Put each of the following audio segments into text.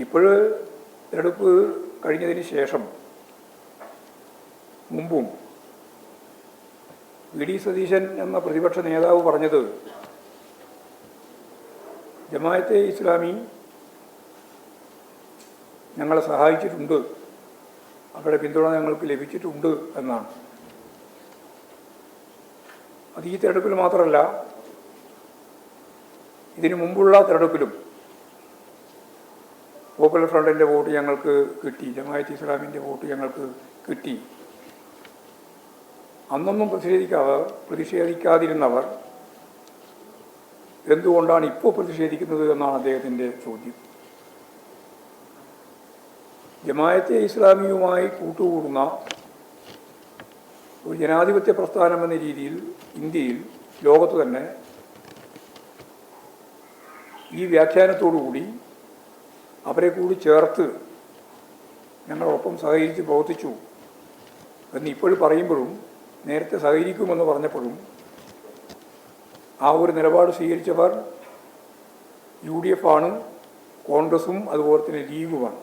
ഇപ്പോൾ തിരഞ്ഞെടുപ്പ് കഴിഞ്ഞതിന് ശേഷം മുമ്പും വി ഡി സതീശൻ എന്ന പ്രതിപക്ഷ നേതാവ് പറഞ്ഞത് ജമായത്തെ ഇസ്ലാമി ഞങ്ങളെ സഹായിച്ചിട്ടുണ്ട് അവരുടെ പിന്തുണ ഞങ്ങൾക്ക് ലഭിച്ചിട്ടുണ്ട് എന്നാണ്. അത് ഈ തിരഞ്ഞെടുപ്പിൽ മാത്രമല്ല ഇതിനു മുമ്പുള്ള തെരഞ്ഞെടുപ്പിലും പോപ്പുലർ ഫ്രണ്ടിന്റെ വോട്ട് ഞങ്ങൾക്ക് കിട്ടി ജമായത്ത് ഇസ്ലാമിന്റെ വോട്ട് ഞങ്ങൾക്ക് കിട്ടി. അന്നൊന്നും പ്രതിഷേധിക്കാതെ പ്രതിഷേധിക്കാതിരുന്നവർ എന്തുകൊണ്ടാണ് ഇപ്പോൾ പ്രതിഷേധിക്കുന്നത് എന്നാണ് അദ്ദേഹത്തിന്റെ ചോദ്യം. ജമായത്തെ ഇസ്ലാമിയുമായി കൂട്ടുകൂടുന്ന ഒരു ജനാധിപത്യ പ്രസ്ഥാനം എന്ന രീതിയിൽ ഇന്ത്യയിൽ ലോകത്ത് തന്നെ ഈ വ്യാഖ്യാനത്തോടുകൂടി അവരെ കൂടി ചേർത്ത് ഞങ്ങളൊപ്പം സഹകരിച്ച് പ്രവർത്തിച്ചു. എന്ന് ഇപ്പോഴും പറയുമ്പോഴും നേരത്തെ സഹകരിക്കുമെന്ന് പറഞ്ഞപ്പോഴും ആ ഒരു നിലപാട് സ്വീകരിച്ചവർ യു ഡി എഫ് ആണ് കോൺഗ്രസും അതുപോലെ തന്നെ ലീഗുമാണ്.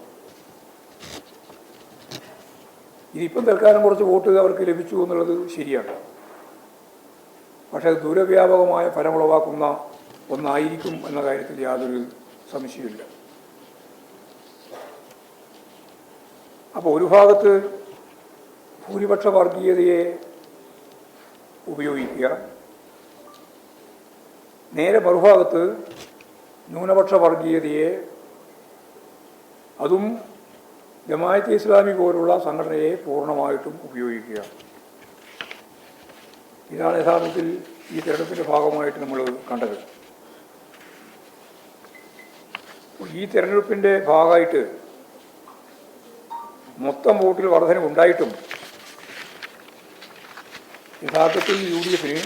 ഇതിപ്പം തൽക്കാലം കുറച്ച് വോട്ട് അവർക്ക് ലഭിച്ചു എന്നുള്ളത് ശരിയാണ്. പക്ഷേ അത് ദൂരവ്യാപകമായ ഫലമുളവാക്കുന്ന ഒന്നായിരിക്കും എന്ന കാര്യത്തിൽ യാതൊരു സംശയമില്ല അപ്പോൾ ഒരു ഭാഗത്ത് ഭൂരിപക്ഷ വർഗീയതയെ ഉപയോഗിക്കുക. നേരെ മറുഭാഗത്ത് ന്യൂനപക്ഷ വർഗീയതയെ അതും ജമായത്ത് ഇസ്ലാമി പോലുള്ള സംഘടനയെ പൂർണമായിട്ടും ഉപയോഗിക്കുക. ഇതാണ് യഥാർത്ഥത്തിൽ ഈ തെരഞ്ഞെടുപ്പിന്റെ ഭാഗമായിട്ട് നമ്മൾ കണ്ടത്. ഈ തെരഞ്ഞെടുപ്പിന്റെ ഭാഗമായിട്ട് മൊത്തം വോട്ടിൽ വർധന ഉണ്ടായിട്ടും യഥാർത്ഥത്തിൽ യു ഡി എഫിന്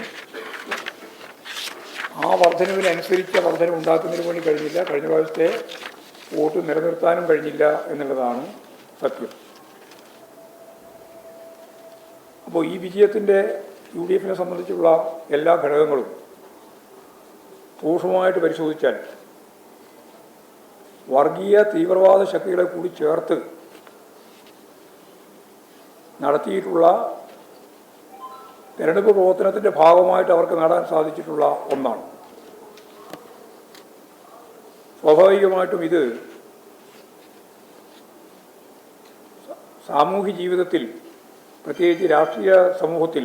ആ വർധനവിനനുസരിച്ച വർധന ഉണ്ടാക്കുന്നതിന് വേണ്ടി കഴിഞ്ഞില്ല. കഴിഞ്ഞ പ്രാവശ്യത്തെ വോട്ട് നിലനിർത്താനും കഴിഞ്ഞില്ല എന്നുള്ളതാണ് സത്യം. അപ്പോൾ ഈ വിജയത്തിന്റെ യു ഡി എഫിനെ സംബന്ധിച്ചുള്ള എല്ലാ ഘടകങ്ങളും സൂക്ഷ്മമായിട്ട് പരിശോധിച്ചാൽ വർഗീയ തീവ്രവാദ ശക്തികളെ കൂടി ചേർത്ത് നടത്തിയിട്ടുള്ള തെരഞ്ഞെടുപ്പ് പ്രവർത്തനത്തിന്റെ ഭാഗമായിട്ട് അവർക്ക് നേടാൻ സാധിച്ചിട്ടുള്ള ഒന്നാണ്. സ്വാഭാവികമായിട്ടും ഇത് സാമൂഹ്യ ജീവിതത്തിൽ പ്രത്യേകിച്ച് രാഷ്ട്രീയ സമൂഹത്തിൽ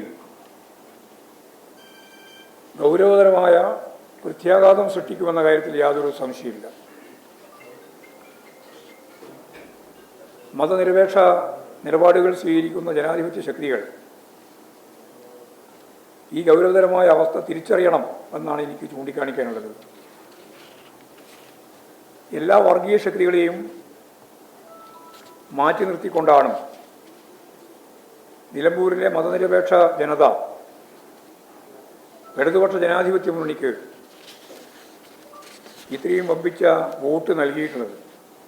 ഗൗരവതരമായ പ്രത്യാഘാതം സൃഷ്ടിക്കുമെന്ന കാര്യത്തിൽ യാതൊരു സംശയമില്ല മതനിരപേക്ഷ നിലപാടുകൾ സ്വീകരിക്കുന്ന ജനാധിപത്യ ശക്തികൾ. ഈ ഗൗരവതരമായ അവസ്ഥ തിരിച്ചറിയണം എന്നാണ് എനിക്ക് ചൂണ്ടിക്കാണിക്കാനുള്ളത്. എല്ലാ വർഗീയ ശക്തികളെയും മാറ്റി നിർത്തിക്കൊണ്ടാണ് നിലമ്പൂരിലെ മതനിരപേക്ഷ ജനത ഇടതുപക്ഷ ജനാധിപത്യ മുന്നണിക്ക് ഇത്രയും വമ്പിച്ച വോട്ട് നൽകിയിട്ടുള്ളത്.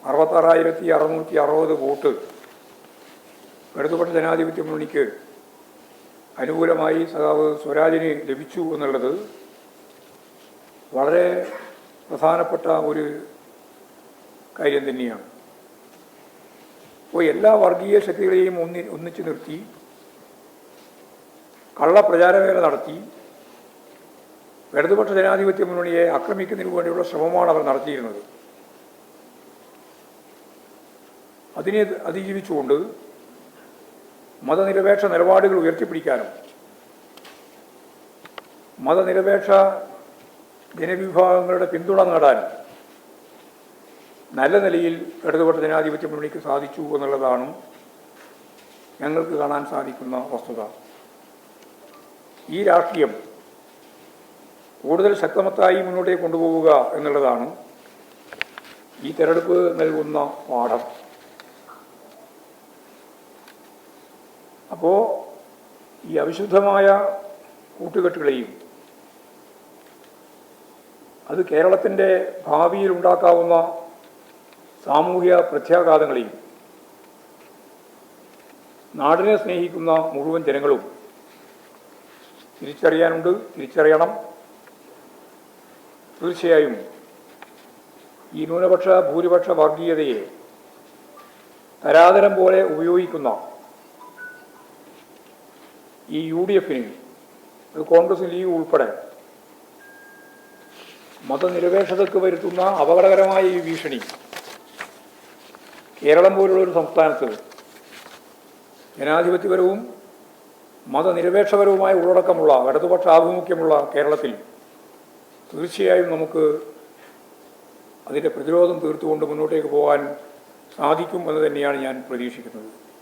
അറുപത്താറായിരത്തി അറുന്നൂറ്റി അറുപത് വോട്ട് ഇടതുപക്ഷ ജനാധിപത്യ മുന്നണിക്ക് അനുകൂലമായി സഖാവ് സ്വരാജിന് ലഭിച്ചു എന്നുള്ളത് വളരെ പ്രധാനപ്പെട്ട ഒരു കാര്യം തന്നെയാണ്. അപ്പോൾ എല്ലാ വർഗീയ ശക്തികളെയും ഒന്നി ഒന്നിച്ചു നിർത്തി കള്ളപ്രചാരവേല നടത്തി ഇടതുപക്ഷ ജനാധിപത്യ മുന്നണിയെ ആക്രമിക്കുന്നതിന് വേണ്ടിയുള്ള ശ്രമമാണ് അവർ നടത്തിയിരുന്നത്. അതിനെ അതിജീവിച്ചുകൊണ്ട് മതനിരപേക്ഷ നിലപാടുകൾ ഉയർത്തിപ്പിടിക്കാനും മതനിരപേക്ഷ ജനവിഭാഗങ്ങളുടെ പിന്തുണ നേടാനും നല്ല നിലയിൽ ഇടതുപക്ഷ ജനാധിപത്യ മുന്നണിക്ക് സാധിച്ചു എന്നുള്ളതാണ് ഞങ്ങൾക്ക് കാണാൻ സാധിക്കുന്ന വസ്തുത. ഈ രാഷ്ട്രീയം കൂടുതൽ ശക്തമത്തായി മുന്നോട്ടേക്ക് കൊണ്ടുപോവുക എന്നുള്ളതാണ് ഈ തെരഞ്ഞെടുപ്പ് നൽകുന്ന പാഠം. അപ്പോൾ ഈ അവിശുദ്ധമായ കൂട്ടുകെട്ടുകളെയും അത് കേരളത്തിന്റെ ഭാവിയിൽ ഉണ്ടാക്കാവുന്ന സാമൂഹ്യ പ്രത്യാഘാതങ്ങളെയും നാടിനെ സ്നേഹിക്കുന്ന മുഴുവൻ ജനങ്ങളും തിരിച്ചറിയാനുണ്ട് തിരിച്ചറിയണം. തീർച്ചയായും ഈ ന്യൂനപക്ഷ ഭൂരിപക്ഷ വർഗീയതയെ തരാതരം പോലെ ഉപയോഗിക്കുന്ന ഈ യു ഡി എഫിനെയും അത് കോൺഗ്രസ് ലീഗ് ഉൾപ്പെടെ മതനിരപേക്ഷതയ്ക്ക് വരുത്തുന്ന അപകടകരമായ ഈ ഭീഷണി കേരളം പോലുള്ള ഒരു സംസ്ഥാനത്ത് ജനാധിപത്യപരവും മതനിരപേക്ഷപരവുമായ ഉള്ളടക്കമുള്ള ഇടതുപക്ഷ ആഭിമുഖ്യമുള്ള കേരളത്തിൽ തീർച്ചയായും നമുക്ക് അതിന്റെ പ്രതിരോധം തീർത്തുകൊണ്ട് മുന്നോട്ടേക്ക് പോകാൻ സാധിക്കും എന്ന് തന്നെയാണ് ഞാൻ പ്രതീക്ഷിക്കുന്നത്.